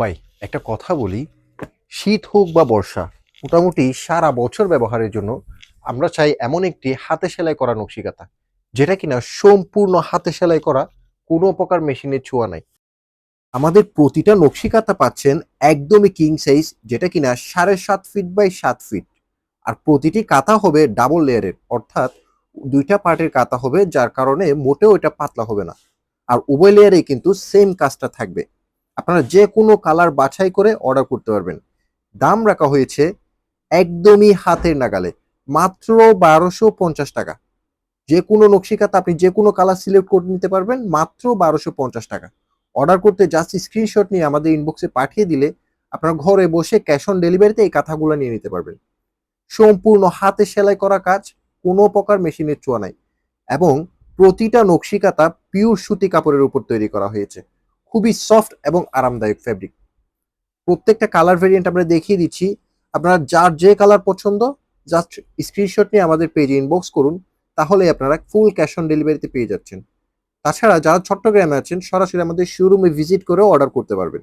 ভাই, একটা কথা বলি। শীত হোক বা বর্ষা, মোটামুটি সারা বছর ব্যবহারের জন্য আমরা চাই এমন একটি হাতে সেলাই করা নকশিকাতা, যেটা কিনা সম্পূর্ণ হাতে সেলাই করা কোনো প্রকার মেশিনের ছোঁয়া নাই। আমাদের প্রতিটা নকশিকাতা পাচ্ছেন একদমই কিং সাইজ যেটা কিনা সাড়ে সাত ফিট বাই সাত ফিট আর প্রতিটি কাতা হবে ডাবল লেয়ারের অর্থাৎ দুইটা পার্টের কাতা হবে, যার কারণে মোটেও এটা পাতলা হবে না। আর উভয় লেয়ারে কিন্তু সেম কাজটা থাকবে। আপনারা যে কোনো কালার বাছাই করে অর্ডার করতে পারবেন। দাম রাখা হয়েছে একদমই হাতের নাগালে, মাত্র বারোশো পঞ্চাশ টাকা। যে কোনো নকশিকাতে আপনি যে কোনো কালার সিলেক্ট করে নিতে পারবেন, মাত্র বারোশো পঞ্চাশ টাকা। অর্ডার করতে জাস্ট স্ক্রিনশট নিয়ে আমাদের ইনবক্সে পাঠিয়ে দিলে আপনার ঘরে বসে ক্যাশ অন ডেলিভারিতে এই কাঁথাগুলো নিয়ে নিতে পারবেন। সম্পূর্ণ হাতে সেলাই করা কাজ, কোনো প্রকার মেশিনের ছোঁয়া নাই। এবং প্রতিটা নকশিকাতা পিওর সুতি কাপড়ের উপর তৈরি করা হয়েছে। খুবই সফট এবং আরামদায়ক ফ্যাব্রিক প্রত্যেকটা কালার ভেরিয়েন্ট আমরা দেখিয়ে দিচ্ছি। আপনারা যার যে কালার পছন্দ জাস্ট স্ক্রিনশট নিয়ে আমাদের পেজে ইনবক্স করুন, তাহলে আপনারা ফুল ক্যাশ অন ডেলিভারিতে পেয়ে যাচ্ছেন। তাছাড়া যারা চট্টগ্রামে আছেন, সরাসরি আমাদের শোরুমে ভিজিট করে অর্ডার করতে পারবেন।